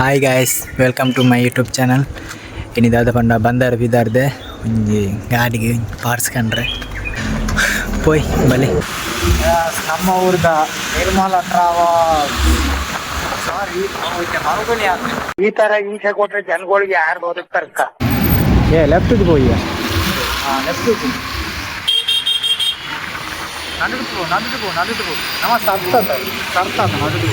Hi guys welcome to my YouTube channel ಏನಿದಾದ ಪಂಡ ಬಂದಾರ ಬಿದ್ದಾರ್ದೆ ಒಂಜಿ ಗಾಡಿಗೆ ಪಾರ್ಸ್ಕೊಂಡ್ರೆ ಪೋಯ್ ಬಲಿ ನಮ್ಮ ಊರ್ದ ನಿರ್ಮಲ ಟ್ರಾವಲ್ ಸಾರಿ ಮರುಗುಣಿ ಈ ತರ ಹಿಂಸೆ ಕೊಟ್ರೆ ಜನಗಳಿಗೆ ಯಾರು ಬದುಕ್ತಾರಕ್ಕ ಏ ಲೆಫ್ಟ್ ಹೋಗಿ ಹಾಂ ಲೆಫ್ಟಿಗೆ ನಡೆದು ನಡೆದು ನಡೆದು ಪೋ ನಡೆದು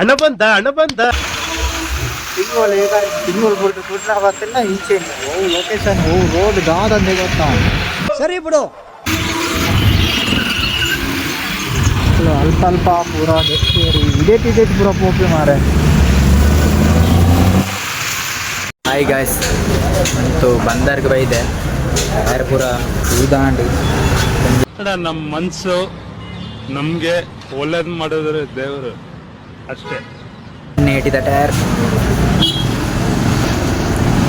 ಅಣ್ಣ ಬಂದ ಅಣ್ಣ ಬಂದ ಬಿಟ್ಟು ಬರ್ತಿಲ್ಲ ಈಚೆ ಓ ಲೊಕೇಶನ್ ಓ ರೋಡ್ ಗೊತ್ತಾ? ಸರಿ ಬಿಡು. ಅಲ್ಪ ಅಲ್ಪ ಪೂರ ಡೇಟ್ ಇದೇಟ್ ಇದೇಟ್ ಪೂರ ಪೋಪಿ ಮಾರೆ ಹಾಯ್ ಗಾಯ್ಸ್ ಅಂತೂ ಬಂದರ್ಗ ಬೈದೆ ಯಾರು ಪೂರ? ಊದಾಂಡಿ ನಮ್ಮ ಮನಸ್ಸು ನಮಗೆ ಒಳ್ಳೇದು ಮಾಡಿದ್ರೆ ದೇವರು. ಅಷ್ಟೇ. ನೇಟಿದ ಟೈರ್.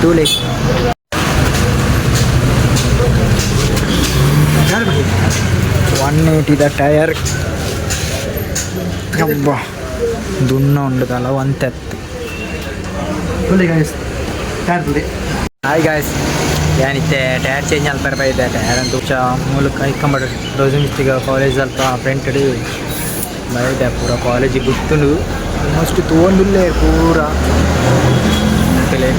ತೂಲೆ ಒನ್ ಏಟಿದ ಟೈರ್. ಅಬ್ಬ ದುನ್ನ ಉಂಡದಲ್ಲ ಒಂತೆತ್ತು ಹಾಯ್ ಗಾಯ್ಸ್ ಏನಿತ್ತೆ ಟೈರ್ ಚೇಂಜ್ ಅಲ್ಪ ಬೈದೆ ಟೈರ್ ಅಂತ ಮೂಲಕ ಇಕ್ಕಂಬಡ್ರಿ ರೋಜು ಮಿಸ್ತಿಗ ಕಾಲೇಜ್ ಅಲ್ಪ ಫ್ರೆಂಟ್ ಹಿಡಿ ಬೈದೆ ಪೂರ ಕಾಲೇಜಿಗೆ ಗುರ್ತುಂಡು ಆಲ್ಮೋಸ್ಟ್ ತೋಂದುಲ್ಲೇ ಪೂರ ಅಂತಲೇ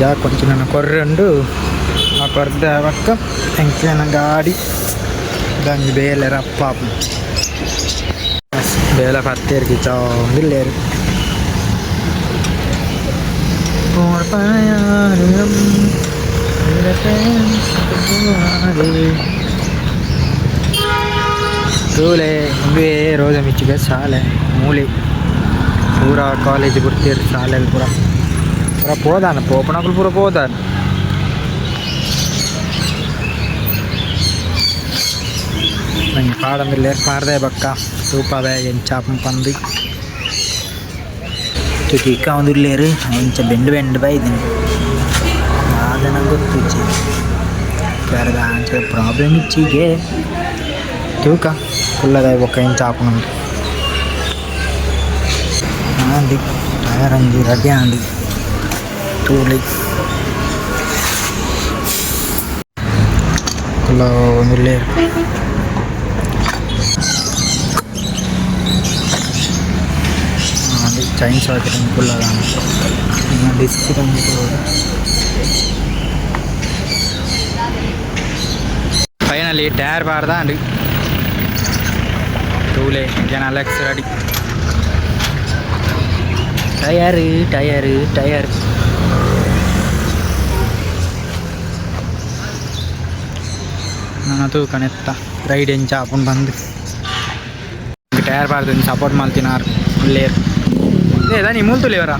ಜಾ ಕೊಂಚ ನನ್ನ ಕೊರ್ರಂಡು ಆ ಕೊರ್ದ ಪಕ್ಕ ಎಂಕ್ಲೆನ ಗಾಡಿ ದಂಜಿ ಬೇಲೆ ರಪ್ಪ ಬೇಲೆ ಪತ್ತೇರಿಗೆ ಚೌಂದಿಲ್ಲೇರು ತೂಲೆ ಇಂಬೇ ರೋಜ ಮಿಚ್ಚಿಗೆ ಶಾಲೆ ಮೂಲೆ ಪೂರ ಕಾಲೇಜ್ ಬಿಡ್ತೀರಿ ಶಾಲೆಯಲ್ಲಿ ಪೂರ ಪೂರ ಪೋದಾನ ಪೋಪಣಗಳು ಪೂರ ಪೋದಾನ ನಂಗೆ ಪಾಡಂದಿಲ್ಲ ಪಾಡ್ದೆ ಬಕ್ಕ ತೂಪವೆ ಎಂಚಾಪಂ ಪಂದಿ ತುಟಿಕ ಒಂದಿಲ್ಲೇರು ಇಂಚ ಬೆಂಡು ಬೆಂಡು ಬೈದಿನಿ ಆದ ನಂಗೆ ಗೊತ್ತು ಕರೆದ ಅಂಚ ಪ್ರಾಬ್ಲಮ್ ಇಚ್ಚಿಗೆ ತೂಕ ಫುಲ್ಲದ ಬೊಕ್ಕ ಇಂಚ ಹಾಕೊಂಡು ಆಂದಿ ಟಯರ್ ಅಂದಿ ರಡ್ಡಿ ಆಂದಿ ತೂಲಿ ಕುಲ್ಲ ಒಂದಿಲ್ಲೇ అది చైన్ సౌకర్యం ఫుల్గా డిస్క్ ఫైనలీ టైర్ పారదా అండి டூலே ஏன் அலெக்ஸ் அடி டயரு டயரு டயர் ನನ್ನದು ಕಣೆತ್ತ ರೈಡ್ ಎಂಚ ಅಪ್ಪನ್ ಬಂದು ಟಯರ್ ಬಾರ್ದು ಸಪೋರ್ಟ್ ಮಾಡ್ತೀನಿ ಆರು ಒಳ್ಳೆಯ ಏ ನೀ ಮೂಲ್ತು ಲೇವರಾ